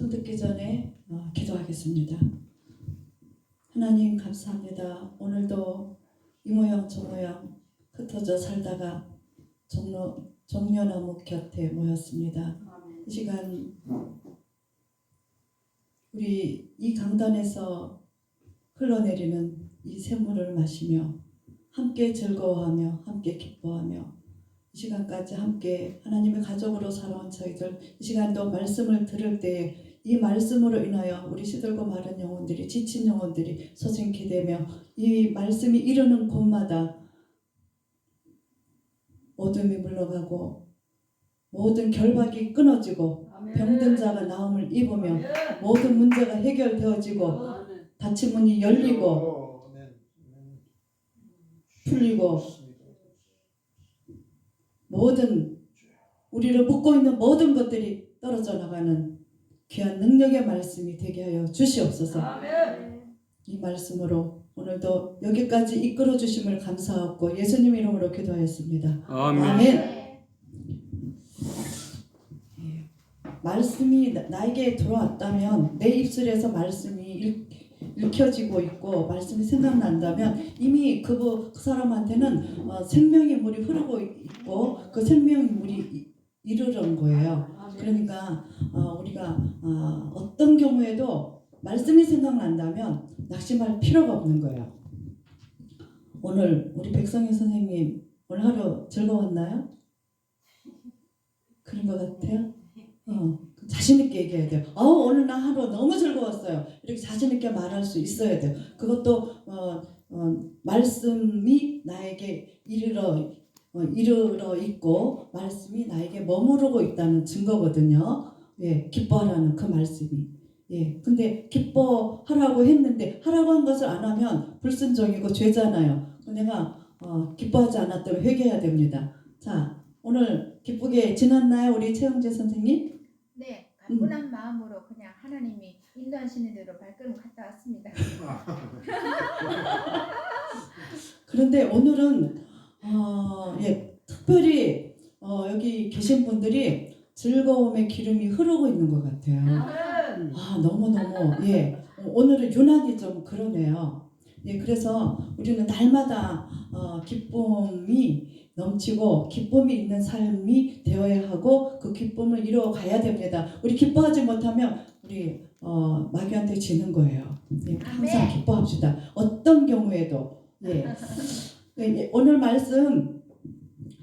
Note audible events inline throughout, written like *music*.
또 듣기 전에 어, 기도하겠습니다. 하나님 감사합니다. 오늘도 이 모양 저 모양 흩어져 살다가 종로, 종려나무 곁에 모였습니다. 이 시간 우리 이 강단에서 흘러내리는 이 샘물을 마시며 함께 즐거워하며 함께 기뻐하며 이 시간까지 함께 하나님의 가족으로 살아온 저희들 이 시간도 말씀을 들을 때 이 말씀으로 인하여 우리 시들고 마른 영혼들이 지친 영혼들이 소생케 되며 이 말씀이 이르는 곳마다 어둠이 물러가고 모든 결박이 끊어지고 병든 자가 나음을 입으며 모든 문제가 해결되어지고 닫힌 문이 열리고 풀리고 모든 우리를 묶고 있는 모든 것들이 떨어져 나가는 귀한 능력의 말씀이 되게 하여 주시옵소서. 이 말씀으로 오늘도 여기까지 이끌어 주심을 감사하고 예수님 이름으로 기도하였습니다. 아멘. 아멘. 말씀이 나- 나에게 들어왔다면 내 입술에서 말씀이 읽, 읽혀지고 있고 말씀이 생각난다면 이미 그, 부- 그 사람한테는 어, 생명의 물이 흐르고 있고 그 생명의 물이 이- 이르는 거예요. 그러니까 어, 우리가 어, 어떤 경우에도 말씀이 생각난다면 낙심할 필요가 없는 거예요. 오늘 우리 백성희 선생님 오늘 하루 즐거웠나요? 그런 것 같아요. 어, 자신 있게 얘기해야 돼요. 어, 오늘 나 하루 너무 즐거웠어요. 이렇게 자신 있게 말할 수 있어야 돼요. 그것도 어, 어, 말씀이 나에게 이르러 어, 이르러 있고 말씀이 나에게 머무르고 있다는 증거거든요. 예, 기뻐하라는 그 말씀이. 예, 근데 기뻐하라고 했는데 하라고 한 것을 안 하면 불순종이고 죄잖아요. 내가 어, 기뻐하지 않았다면 회개해야 됩니다. 자, 오늘 기쁘게 지났나요, 우리 최영재 선생님? 네, 가뿐한 마음으로 그냥 하나님이 인도하시는 대로 발걸음 갔다 왔습니다. *laughs* 그런데 오늘은 어, 예, 특별히 어, 여기 계신 분들이 즐거움의 기름이 흐르고 있는 것 같아요. 아 너무 너무 예 오늘은 유난히 좀 그러네요. 예 그래서 우리는 날마다 어, 기쁨이 넘치고 기쁨이 있는 삶이 되어야 하고 그 기쁨을 이루어 가야 됩니다. 우리 기뻐하지 못하면 우리 어, 마귀한테 지는 거예요. 예, 항상. 기뻐합시다. 어떤 경우에도 예. 예, 오늘 말씀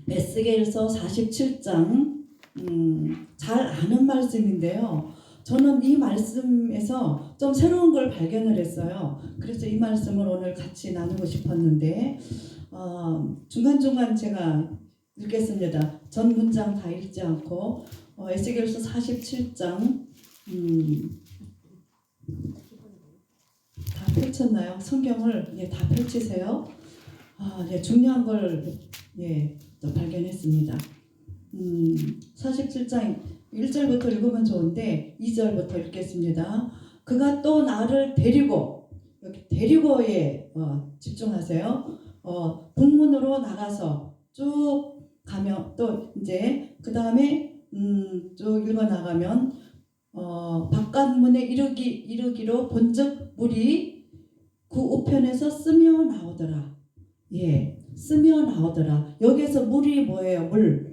에스겔서 47장 음, 잘 아는 말씀인데요. 저는 이 말씀에서 좀 새로운 걸 발견을 했어요. 그래서 이 말씀을 오늘 같이 나누고 싶었는데 어, 중간중간 제가 읽겠습니다. 전 문장 다 읽지 않고 어, 에스겔서 47장 음, 다 펼쳤나요? 성경을 예, 다 펼치세요. 아, 예, 중요한 걸 예, 또 발견했습니다. 음, 47장 1절부터 읽으면 좋은데 2절부터 읽겠습니다. 그가 또 나를 데리고 여기 데리고에 어, 집중하세요. 어, 북문으로 나가서 쭉 가면 또 이제 그 다음에 음, 쭉 읽어 나가면 어, 바깥문에 이르기 이르기로 본즉 물이 그 우편에서 쓰며 나오더라. 예, 쓰며 나오더라. 여기에서 물이 뭐예요? 물.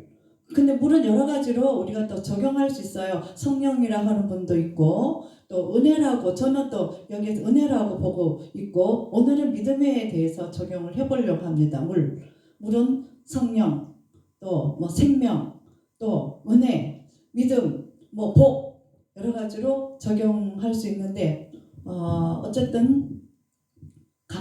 근데 물은 여러 가지로 우리가 또 적용할 수 있어요. 성령이라 하는 분도 있고, 또 은혜라고, 저는 또 여기에서 은혜라고 보고 있고, 오늘은 믿음에 대해서 적용을 해보려고 합니다. 물. 물은 성령, 또 뭐 생명, 또 은혜, 믿음, 뭐 복, 여러 가지로 적용할 수 있는데, 어, 어쨌든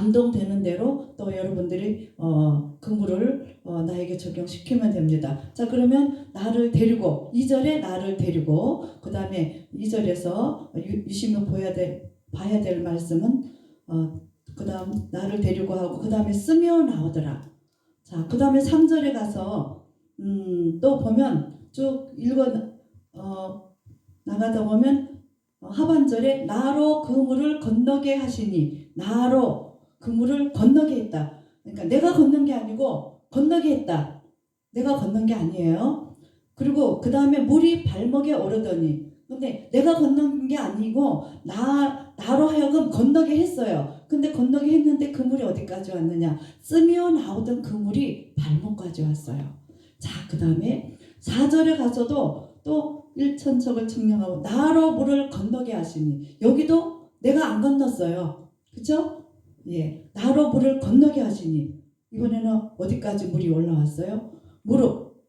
감동되는 대로 또 여러분들이 어, 그 물을 어, 나에게 적용시키면 됩니다. 자 그러면 나를 데리고 2절에 나를 데리고 그 다음에 2절에서 유심히 보야 될 봐야 될 말씀은 어, 그 다음 나를 데리고 하고 그 다음에 쓰며 나오더라. 자그 다음에 3절에 가서 음, 또 보면 쭉 읽어 어, 나가다 보면 어, 하반절에 나로 그 물을 건너게 하시니 나로 그 물을 건너게 했다. 그러니까 내가 걷는 게 아니고 건너게 했다. 내가 걷는 게 아니에요. 그리고 그 다음에 물이 발목에 오르더니 근데 내가 건너는 게 아니고 나 나로 하여금 건너게 했어요. 근데 건너게 했는데 그 물이 어디까지 왔느냐? 쓰며 나오던 그 물이 발목까지 왔어요. 자, 그 다음에 4절에 가서도 또 일천척을 청량하고 나로 물을 건너게 하시니 여기도 내가 안 건넜어요. 그죠? 예. 나로 물을 건너게 하시니 이번에는 어디까지 물이 올라왔어요? 무릎.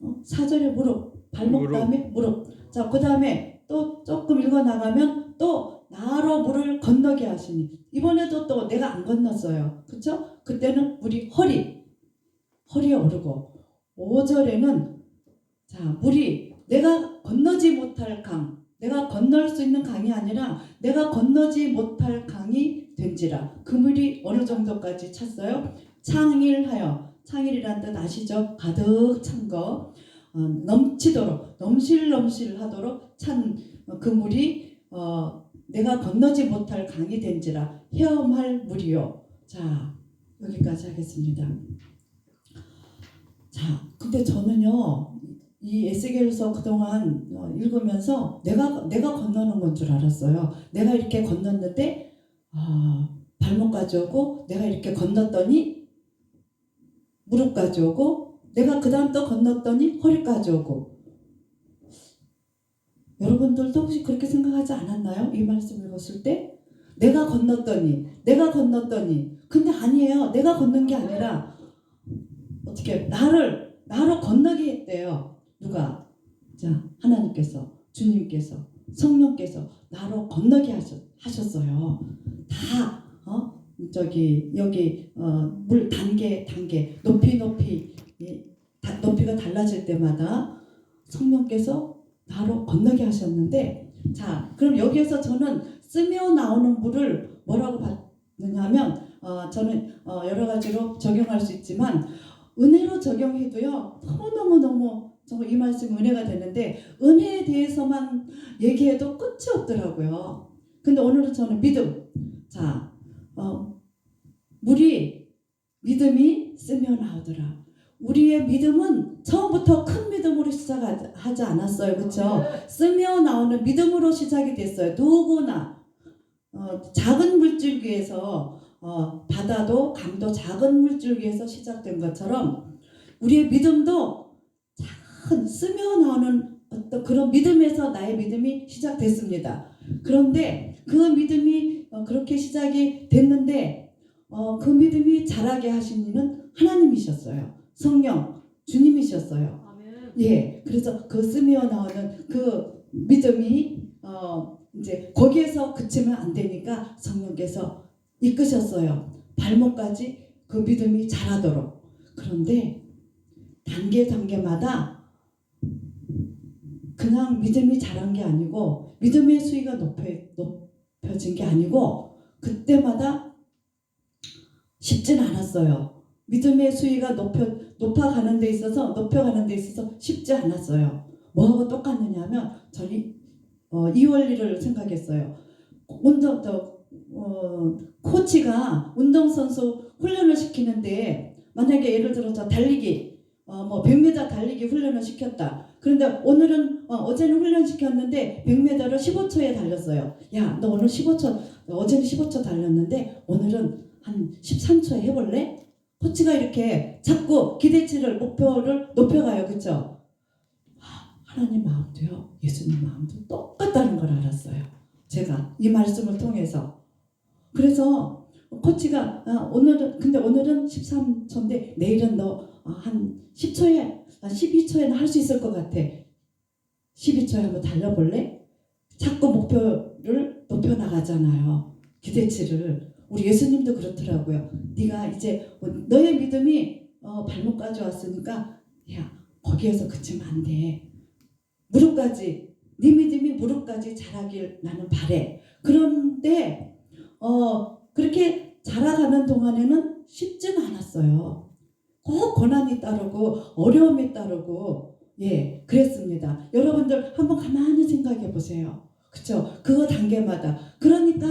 어? 4절에 무릎. 발목 무릎. 다음에 무릎. 자, 그 다음에 또 조금 읽어 나가면 또 나로 물을 건너게 하시니 이번에도 또 내가 안 건넜어요. 그쵸? 그때는 물이 허리 허리에 오르고 5절에는 자, 물이 내가 건너지 못할 강 내가 건널 수 있는 강이 아니라 내가 건너지 못할 강이 된지라 그 물이 어느 정도까지 찼어요? 창일하여 창일이란 뜻 아시죠? 가득 찬 거 어, 넘치도록 넘실넘실 하도록 찬 그 물이 어, 내가 건너지 못할 강이 된지라 헤엄할 물이요. 자 여기까지 하겠습니다. 자 근데 저는요 이 에스겔서 그동안 어, 읽으면서 내가 내가 건너는 건 줄 알았어요. 내가 이렇게 건넜는데 아, 발목까지 오고 내가 이렇게 건넜더니 무릎까지 오고 내가 그 다음 또 건넜더니 허리까지 오고 여러분들도 혹시 그렇게 생각하지 않았나요? 이 말씀 읽었을 때 내가 건넜더니 내가 건넜더니 근데 아니에요. 내가 건넌 게 아니라 어떻게 나를 나로 건너게 했대요. 누가? 자 하나님께서 주님께서 성령께서 나로 건너게 하셨, 하셨 어요. 다 어? 저기 여기 어, 물 단계 단계 높이 높이 예, 다- 높이가 달라질 때마다 성령께서 나로 건너게 하셨는데 자 그럼 여기에서 저는 쓰며 나오는 물을 뭐라고 봤느냐면 어, 저는 어, 여러 가지로 적용할 수 있지만 은혜로 적용해도요 너무 너무 정말 이 말씀 은혜가 되는데 은혜에 대해서만 얘기해도 끝이 없더라고요. 근데 오늘은 저는 믿음 자 어, 물이 믿음이 쓰며 나오더라. 우리의 믿음은 처음부터 큰 믿음으로 시작하지 않았어요. 그렇죠? 쓰며 나오는 믿음으로 시작이 됐어요. 누구나 어, 작은 물줄기에서 어, 바다도 강도 작은 물줄기에서 시작된 것처럼 우리의 믿음도 작은 쓰며 나오는 어떤 그런 믿음에서 나의 믿음이 시작됐습니다. 그런데 그 믿음이 어, 그렇게 시작이 됐는데 어, 그 믿음이 자라게 하신 이는 하나님이셨어요. 성령 주님이셨어요. 예, 그래서 그 쓰며 나오는 그 믿음이 어 이제 거기에서 그치면 안 되니까 성령께서 이끄셨어요. 발목까지 그 믿음이 자라도록. 그런데 단계 단계마다 그냥 믿음이 자란 게 아니고 믿음의 수위가 높여, 높여진 게 아니고 그때마다 쉽진 않았어요. 믿음의 수위가 높여 높아가는 데 있어서 높여가는 데 있어서 쉽지 않았어요. 뭐하고 똑같느냐면 저는 어, 이 원리를 생각했어요. 운동 또 어, 코치가 운동선수 훈련을 시키는데 만약에 예를 들어서 달리기 어, 뭐 100m 달리기 훈련을 시켰다. 그런데 오늘은 어, 어제는 훈련 시켰는데 100m를 15초에 달렸어요. 야, 너 오늘 15초 어제는 15초 달렸는데 오늘은 한 13초에 해볼래? 코치가 이렇게 자꾸 기대치를 목표를 높여가요, 그렇죠? 하나님 마음도요, 예수님 마음도 똑같다는 걸 알았어요. 제가 이 말씀을 통해서 그래서 코치가 아, 오늘은 근데 오늘은 13초인데 내일은 너 한 10초에 한 12초에는 할 수 있을 것 같아. 12초에 한번 달려볼래? 자꾸 목표를 높여 나가잖아요. 기대치를 우리 예수님도 그렇더라고요. 네가 이제 너의 믿음이 어, 발목까지 왔으니까 야 거기에서 그치면 안 돼. 무릎까지 네 믿음이 무릎까지 자라길 나는 바래. 그런데 어 그렇게 자라가는 동안에는 쉽진 않았어요. 꼭 고난이 따르고 어려움이 따르고 예 그랬습니다. 여러분들 한번 가만히 생각해 보세요. 그쵸? 그거 단계마다 그러니까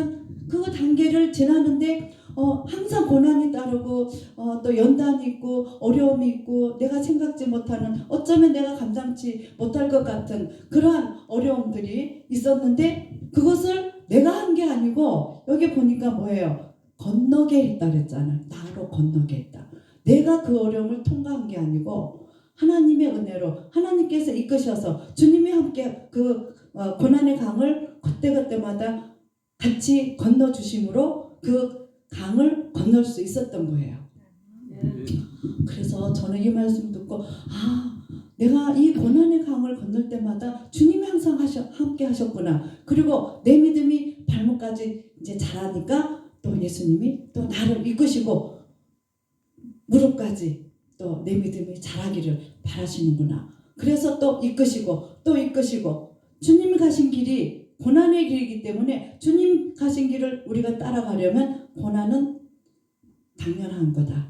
그 단계를 지나는데 어, 항상 고난이 따르고 어, 또 연단이 있고 어려움이 있고 내가 생각지 못하는 어쩌면 내가 감당치 못할 것 같은 그러한 어려움들이 있었는데 그것을 내가 한 게 아니고 여기 보니까 뭐예요? 건너게 했다 그랬잖아요. 나로 건너게 했다. 내가 그 어려움을 통과한 게 아니고 하나님의 은혜로 하나님께서 이끄셔서 주님이 함께 그 어, 고난의 강을 그때그때마다 같이 건너 주심으로 그 강을 건널 수 있었던 거예요. 그래서 저는 이 말씀 듣고 아 내가 이 고난의 강을 건널 때마다 주님이 항상 하셔, 함께 하셨구나. 그리고 내 믿음이 발목까지 이제 자라니까 또 예수님이 또 나를 이끄시고 무릎까지 또 내 믿음이 자라기를 바라시는구나. 그래서 또 이끄시고 또 이끄시고 주님이 가신 길이 고난의 길이기 때문에 주님 가신 길을 우리가 따라가려면 고난은 당연한 거다.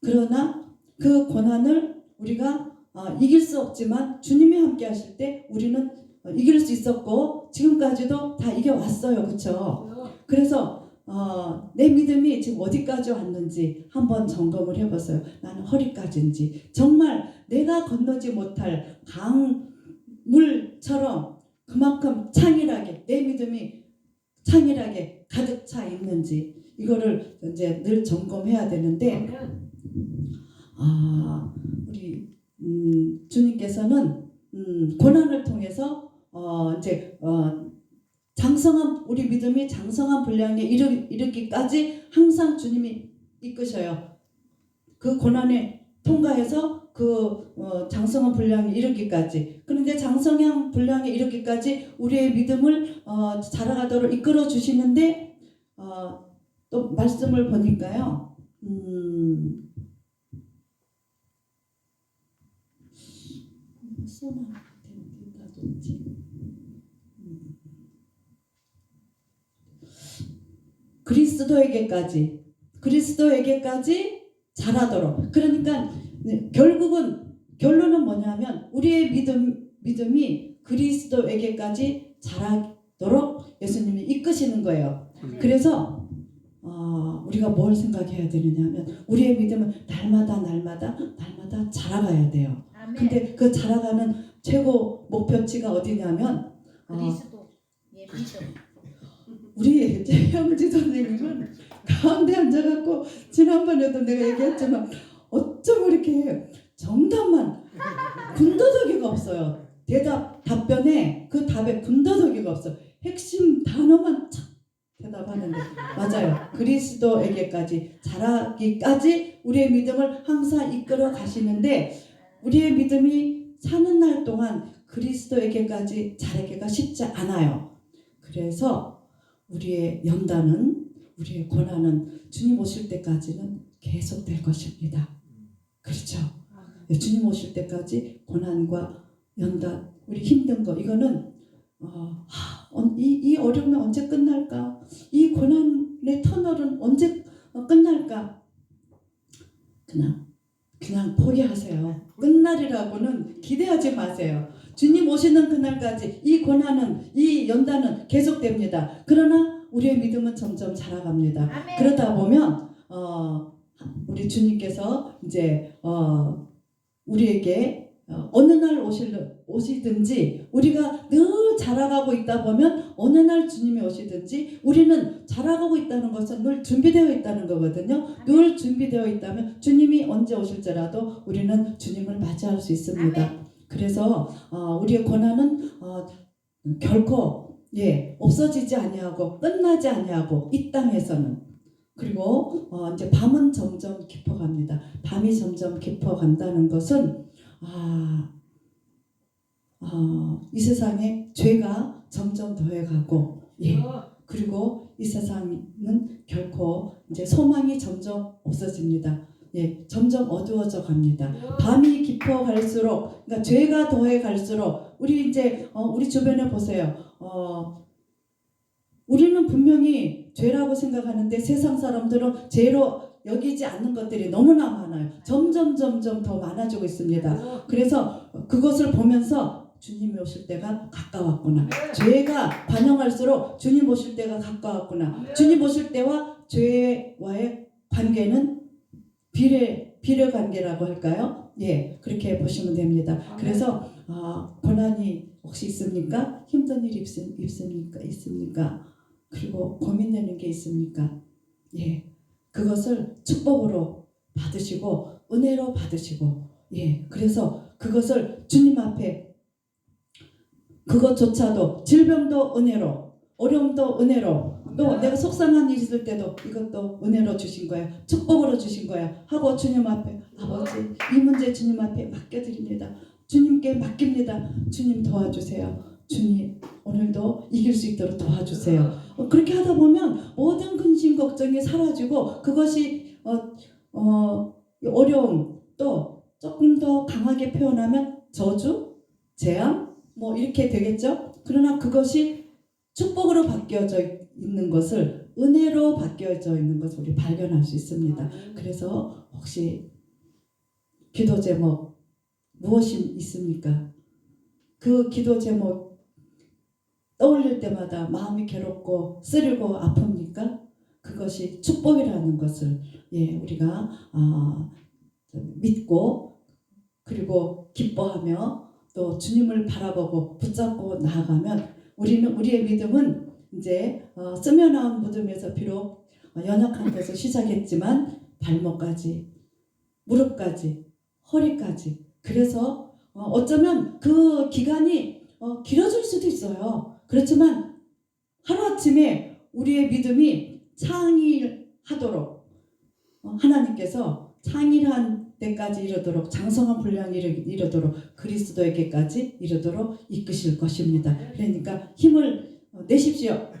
그러나 그 고난을 우리가 어, 이길 수 없지만 주님이 함께 하실 때 우리는 어, 이길 수 있었고 지금까지도 다 이겨왔어요. 그렇죠? 그래서 어, 내 믿음이 지금 어디까지 왔는지 한번 점검을 해봤어요. 나는 허리까지인지 정말 내가 건너지 못할 강물처럼 그만큼 창일하게 내 믿음이 창일하게 가득 차 있는지 이거를 이제 늘 점검해야 되는데 아 우리 음, 주님께서는 음, 고난을 통해서 어, 이제 어, 장성한 우리 믿음이 장성한 분량에 이르, 이르기까지 항상 주님이 이끄셔요. 그 고난에 통과해서 그 어, 장성한 분량에 이르기까지. 그런데 장성한 분량에 이르기까지 우리의 믿음을 어, 자라가도록 이끌어 주시는데 어, 또 말씀을 보니까요. 음, 써놔. 어디다 뒀지? 음. 그리스도에게까지 그리스도에게까지 자라도록 그러니까 네, 결국은 결론은 뭐냐면 우리의 믿음 믿음이 그리스도에게까지 자라도록 예수님이 이끄시는 거예요. 그래서 어, 우리가 뭘 생각해야 되느냐면 우리의 믿음은 날마다 날마다 날마다 자라가야 돼요. 아멘. 근데 그 자라가는 최고 목표치가 어디냐면 어, 그리스도 예 믿음. 우리 형지 선생님은 가운데 앉아갖고 지난번에도 내가 얘기했지만 어쩜 이렇게 정답만 군더더기가 없어요. 대답 답변에 그 답에 군더더기가 없어. 핵심 단어만 착 대답하는데 맞아요. 그리스도에게까지 자라기까지 우리의 믿음을 항상 이끌어 가시는데 우리의 믿음이 사는 날 동안 그리스도에게까지 자라기가 쉽지 않아요. 그래서 우리의 연단은 우리의 고난은 주님 오실 때까지는 계속 될 것입니다. 그렇죠? 네, 주님 오실 때까지 고난과 연단, 우리 힘든 거 이거는 어, 이, 이 어려움이 언제 끝날까? 이 고난의 터널은 언제 어, 끝날까? 그냥 그냥 포기하세요. 끝날이라고는 기대하지 마세요. 주님 오시는 그날까지 이 고난은 이 연단은 계속됩니다. 그러나 우리의 믿음은 점점 자라갑니다. 아멘. 그러다 보면 어, 우리 주님께서 이제 어, 우리에게 어, 어느 날 오실 오시든지 우리가 늘 자라가고 있다 보면 어느 날 주님이 오시든지 우리는 자라가고 있다는 것은 늘 준비되어 있다는 거거든요. 늘 준비되어 있다면 주님이 언제 오실지라도 우리는 주님을 맞이할 수 있습니다. 아멘. 그래서 어, 우리의 고난은 어, 결코 예 없어지지 아니하고 끝나지 아니하고 이 땅에서는 그리고 어, 이제 밤은 점점 깊어갑니다. 밤이 점점 깊어간다는 것은 아, 어, 이 세상에 죄가 점점 더해가고 예 그리고 이 세상은 결코 이제 소망이 점점 없어집니다. 예 점점 어두워져 갑니다. 밤이 깊어 갈수록 그러니까 죄가 더해 갈수록 우리 이제 어, 우리 주변에 보세요. 어, 우리는 분명히 죄라고 생각하는데 세상 사람들은 죄로 여기지 않는 것들이 너무나 많아요. 점점 점점 더 많아지고 있습니다. 그래서 그것을 보면서 주님이 오실 때가 가까웠구나. 죄가 반영할수록 주님 오실 때가 가까웠구나. 주님 오실 때와 죄와의 관계는 비례 비례 관계라고 할까요? 예, 그렇게 보시면 됩니다. 그래서 아, 고난이 혹시 있습니까? 힘든 일 있, 있습니까? 있습니까? 그리고 고민되는 게 있습니까? 예, 그것을 축복으로 받으시고 은혜로 받으시고 예, 그래서 그것을 주님 앞에 그것조차도 질병도 은혜로 어려움도 은혜로 또 내가 속상한 일 있을 때도 이것도 은혜로 주신 거야. 축복으로 주신 거야. 하고 주님 앞에 아버지 이 문제 주님 앞에 맡겨드립니다. 주님께 맡깁니다. 주님 도와주세요. 주님 오늘도 이길 수 있도록 도와주세요. 어, 그렇게 하다 보면 모든 근심 걱정이 사라지고 그것이 어, 어, 어려움 또 조금 더 강하게 표현하면 저주 재앙 뭐 이렇게 되겠죠? 그러나 그것이 축복으로 바뀌어져 있는 것을 은혜로 바뀌어져 있는 것을 우리 발견할 수 있습니다. 그래서 혹시 기도 제목 무엇이 있습니까? 그 기도 제목 떠올릴 때마다 마음이 괴롭고 쓰리고 아픕니까? 그것이 축복이라는 것을 예 우리가 아, 믿고 그리고 기뻐하며 또 주님을 바라보고 붙잡고 나아가면 우리는 우리의 믿음은 이제 어, 쓰며나온 무덤에서 비록 어, 연약한 데서 시작했지만 발목까지 무릎까지 허리까지 그래서 어, 어쩌면 그 기간이 어, 길어질 수도 있어요. 그렇지만 하루아침에 우리의 믿음이 창일하도록 어, 하나님께서 창일한 때까지 이르도록 장성한 분량이 이르- 이르도록 그리스도에게까지 이르도록 이끄실 것입니다. 그러니까 힘을 어, 내십시오.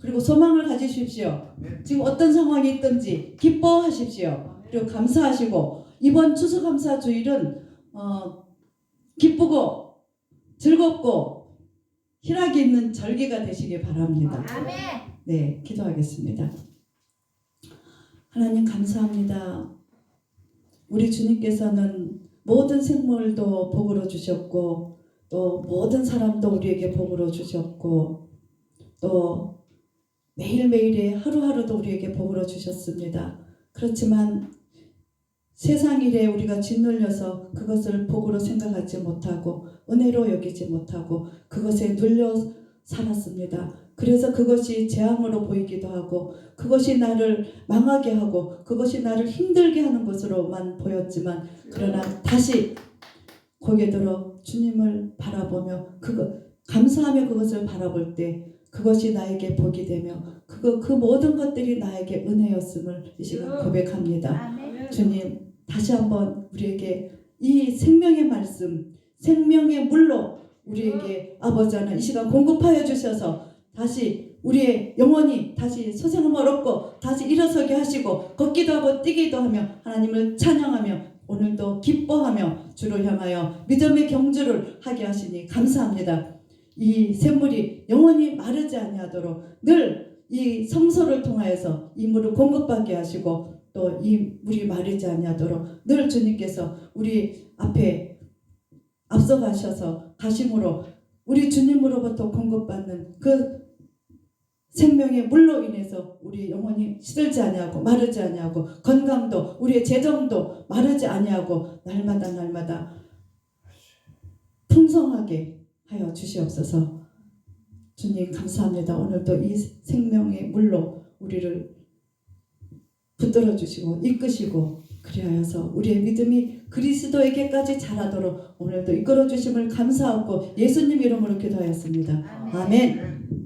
그리고 소망을 가지십시오. 지금 어떤 상황이 있든지 기뻐하십시오. 그리고 감사하시고 이번 추수감사 주일은 어, 기쁘고 즐겁고 희락이 있는 절기가 되시길 바랍니다. 네, 기도하겠습니다. 하나님 감사합니다. 우리 주님께서는 모든 생물도 복으로 주셨고 또 모든 사람도 우리에게 복으로 주셨고 또 매일매일의 하루하루도 우리에게 복으로 주셨습니다. 그렇지만 세상 일에 우리가 짓눌려서 그것을 복으로 생각하지 못하고 은혜로 여기지 못하고 그것에 눌려 살았습니다. 그래서 그것이 재앙으로 보이기도 하고 그것이 나를 망하게 하고 그것이 나를 힘들게 하는 것으로만 보였지만 그러나 다시 고개 들어 주님을 바라보며 그거 감사하며 그것을 바라볼 때 그것이 나에게 복이 되며 그거 그 모든 것들이 나에게 은혜였음을 이 시간 고백합니다. 아멘. 주님 다시 한번 우리에게 이 생명의 말씀 생명의 물로 우리에게 아버지 하나 이 시간 공급하여 주셔서 다시 우리의 영혼이 다시 소생함 어렵고 다시 일어서게 하시고 걷기도 하고 뛰기도 하며 하나님을 찬양하며 오늘도 기뻐하며 주를 향하여 믿음의 경주를 하게 하시니 감사합니다. 이 샘물이 영원히 마르지 아니하도록 늘 이 성소를 통하여서 이 물을 공급받게 하시고 또 이 물이 마르지 아니하도록 늘 주님께서 우리 앞에 앞서가셔서 가심으로 우리 주님으로부터 공급받는 그 생명의 물로 인해서 우리 영혼이 시들지 아니하고 마르지 아니하고 건강도 우리의 재정도 마르지 아니하고 날마다 날마다 풍성하게 하여 주시옵소서. 주님 감사합니다. 오늘도 이 생명의 물로 우리를 붙들어 주시고 이끄시고 그리하여서 우리의 믿음이 그리스도에게까지 자라도록 오늘도 이끌어 주심을 감사하고 예수님 이름으로 기도하였습니다. 아멘.